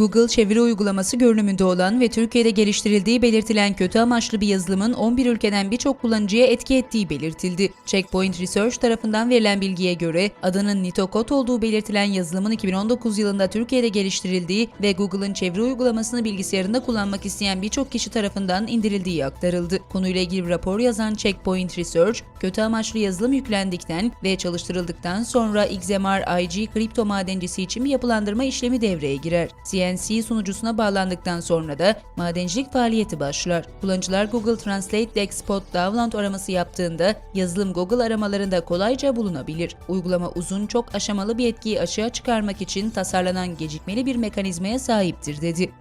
Google çeviri uygulaması görünümünde olan ve Türkiye'de geliştirildiği belirtilen kötü amaçlı bir yazılımın 11 ülkeden birçok kullanıcıya etki ettiği belirtildi. Checkpoint Research tarafından verilen bilgiye göre adının Nitokot olduğu belirtilen yazılımın 2019 yılında Türkiye'de geliştirildiği ve Google'ın çeviri uygulamasını bilgisayarında kullanmak isteyen birçok kişi tarafından indirildiği aktarıldı. Konuyla ilgili bir rapor yazan Checkpoint Research, kötü amaçlı yazılım yüklendikten ve çalıştırıldıktan sonra XMR IG kripto madencisi için bir yapılandırma işlemi devreye girer. CNC sunucusuna bağlandıktan sonra da madencilik faaliyeti başlar. Kullanıcılar Google Translate Dexpot Download araması yaptığında yazılım Google aramalarında kolayca bulunabilir. Uygulama uzun, çok aşamalı bir etkiyi açığa çıkarmak için tasarlanan gecikmeli bir mekanizmaya sahiptir dedi.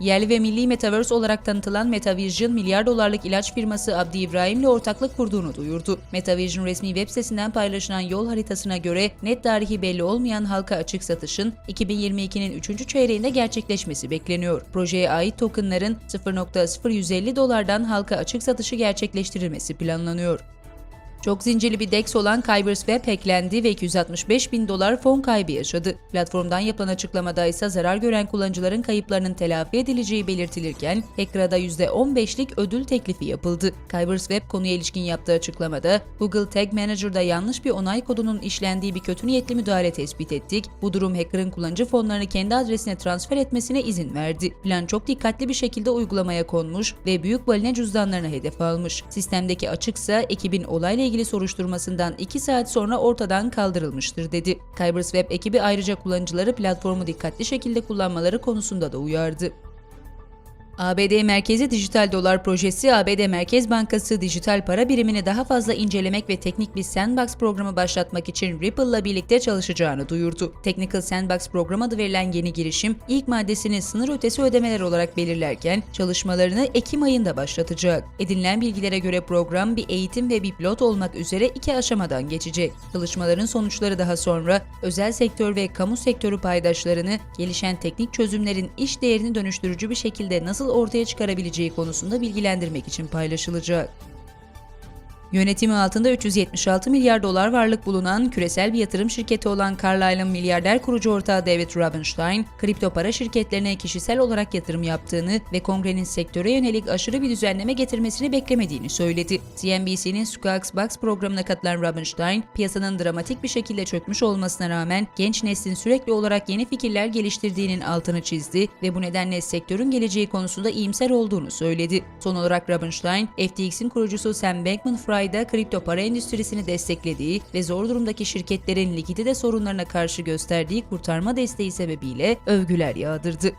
Yerli ve milli Metaverse olarak tanıtılan Metavision milyar dolarlık ilaç firması Abdi İbrahim ile ortaklık kurduğunu duyurdu. Metavision resmi web sitesinden paylaşılan yol haritasına göre net tarihi belli olmayan halka açık satışın 2022'nin 3. çeyreğinde gerçekleşmesi bekleniyor. Projeye ait tokenların 0.0150 dolardan halka açık satışı gerçekleştirilmesi planlanıyor. Çok zincirli bir DEX olan Kybers Web hacklendi ve 265 bin dolar fon kaybı yaşadı. Platformdan yapılan açıklamada ise zarar gören kullanıcıların kayıplarının telafi edileceği belirtilirken hacker'a %15'lik ödül teklifi yapıldı. Kybers Web konuya ilişkin yaptığı açıklamada Google Tag Manager'da yanlış bir onay kodunun işlendiği bir kötü niyetli müdahale tespit ettik. Bu durum hacker'ın kullanıcı fonlarını kendi adresine transfer etmesine izin verdi. Plan çok dikkatli bir şekilde uygulamaya konmuş ve büyük balina cüzdanlarına hedef almış. Sistemdeki açıksa ekibin olayla ilgili soruşturmasından 2 saat sonra ortadan kaldırılmıştır dedi. Kybers Web ekibi ayrıca kullanıcıları platformu dikkatli şekilde kullanmaları konusunda da uyardı. ABD Merkezi Dijital Dolar Projesi, ABD Merkez Bankası dijital para birimini daha fazla incelemek ve teknik bir sandbox programı başlatmak için Ripple'la birlikte çalışacağını duyurdu. Technical Sandbox programı adı verilen yeni girişim, ilk maddesini sınır ötesi ödemeler olarak belirlerken çalışmalarını Ekim ayında başlatacak. Edinilen bilgilere göre program bir eğitim ve bir pilot olmak üzere iki aşamadan geçecek. Çalışmaların sonuçları daha sonra özel sektör ve kamu sektörü paydaşlarını gelişen teknik çözümlerin iş değerini dönüştürücü bir şekilde nasıl ortaya çıkarabileceği konusunda bilgilendirmek için paylaşılacak. Yönetimi altında 376 milyar dolar varlık bulunan küresel bir yatırım şirketi olan Carlyle'ın milyarder kurucu ortağı David Rubenstein, kripto para şirketlerine kişisel olarak yatırım yaptığını ve kongrenin sektöre yönelik aşırı bir düzenleme getirmesini beklemediğini söyledi. CNBC'nin Squawks Box programına katılan Rubenstein, piyasanın dramatik bir şekilde çökmüş olmasına rağmen genç neslin sürekli olarak yeni fikirler geliştirdiğinin altını çizdi ve bu nedenle sektörün geleceği konusunda iyimser olduğunu söyledi. Son olarak Rubenstein, FTX'in kurucusu Sam Bankman-Fried'a kripto para endüstrisini desteklediği ve zor durumdaki şirketlerin likidite sorunlarına karşı gösterdiği kurtarma desteği sebebiyle övgüler yağdırdı.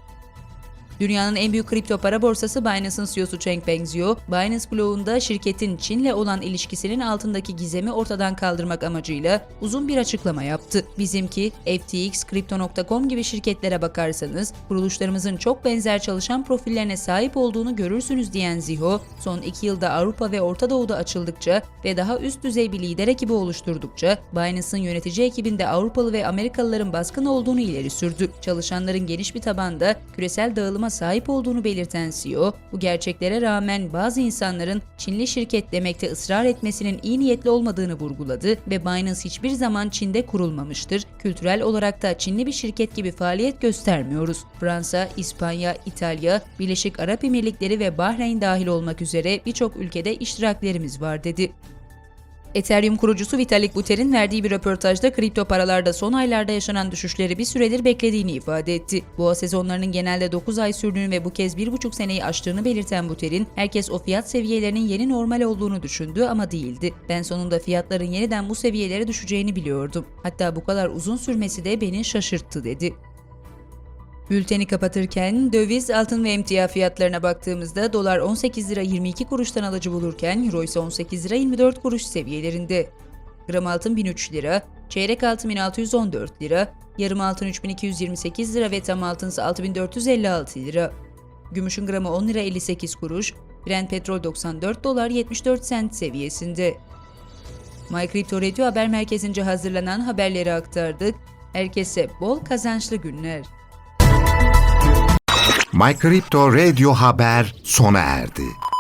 Dünyanın en büyük kripto para borsası Binance'ın CEO'su Changpeng Zhou, Binance Blog'unda şirketin Çin'le olan ilişkisinin altındaki gizemi ortadan kaldırmak amacıyla uzun bir açıklama yaptı. Bizimki FTX, Crypto.com gibi şirketlere bakarsanız kuruluşlarımızın çok benzer çalışan profillerine sahip olduğunu görürsünüz diyen Ziho, son iki yılda Avrupa ve Orta Doğu'da açıldıkça ve daha üst düzey bir lider ekibi oluşturdukça Binance'ın yönetici ekibinde Avrupalı ve Amerikalıların baskın olduğunu ileri sürdü. Çalışanların geniş bir tabanda küresel dağılıma sahip olduğunu belirten CEO, bu gerçeklere rağmen bazı insanların Çinli şirket demekte ısrar etmesinin iyi niyetli olmadığını vurguladı ve Binance hiçbir zaman Çin'de kurulmamıştır. Kültürel olarak da Çinli bir şirket gibi faaliyet göstermiyoruz. Fransa, İspanya, İtalya, Birleşik Arap Emirlikleri ve Bahreyn dahil olmak üzere birçok ülkede iştiraklerimiz var dedi. Ethereum kurucusu Vitalik Buterin verdiği bir röportajda kripto paralarda son aylarda yaşanan düşüşleri bir süredir beklediğini ifade etti. Boğa sezonlarının genelde 9 ay sürdüğünü ve bu kez 1,5 seneyi aştığını belirten Buterin, herkes o fiyat seviyelerinin yeni normal olduğunu düşündü ama değildi. Ben sonunda fiyatların yeniden bu seviyelere düşeceğini biliyordum. Hatta bu kadar uzun sürmesi de beni şaşırttı dedi. Bülteni kapatırken döviz, altın ve emtia fiyatlarına baktığımızda dolar 18 lira 22 kuruştan alıcı bulurken euro ise 18 lira 24 kuruş seviyelerinde. Gram altın 1003 lira, çeyrek altın 1614 lira, yarım altın 3228 lira ve tam altın ise 6456 lira. Gümüşün gramı 10 lira 58 kuruş, Brent petrol 94 dolar 74 sent seviyesinde. MyCrypto Radio Haber Merkezi'nce hazırlanan haberleri aktardık. Herkese bol kazançlı günler. My Crypto Radio Haber sona erdi.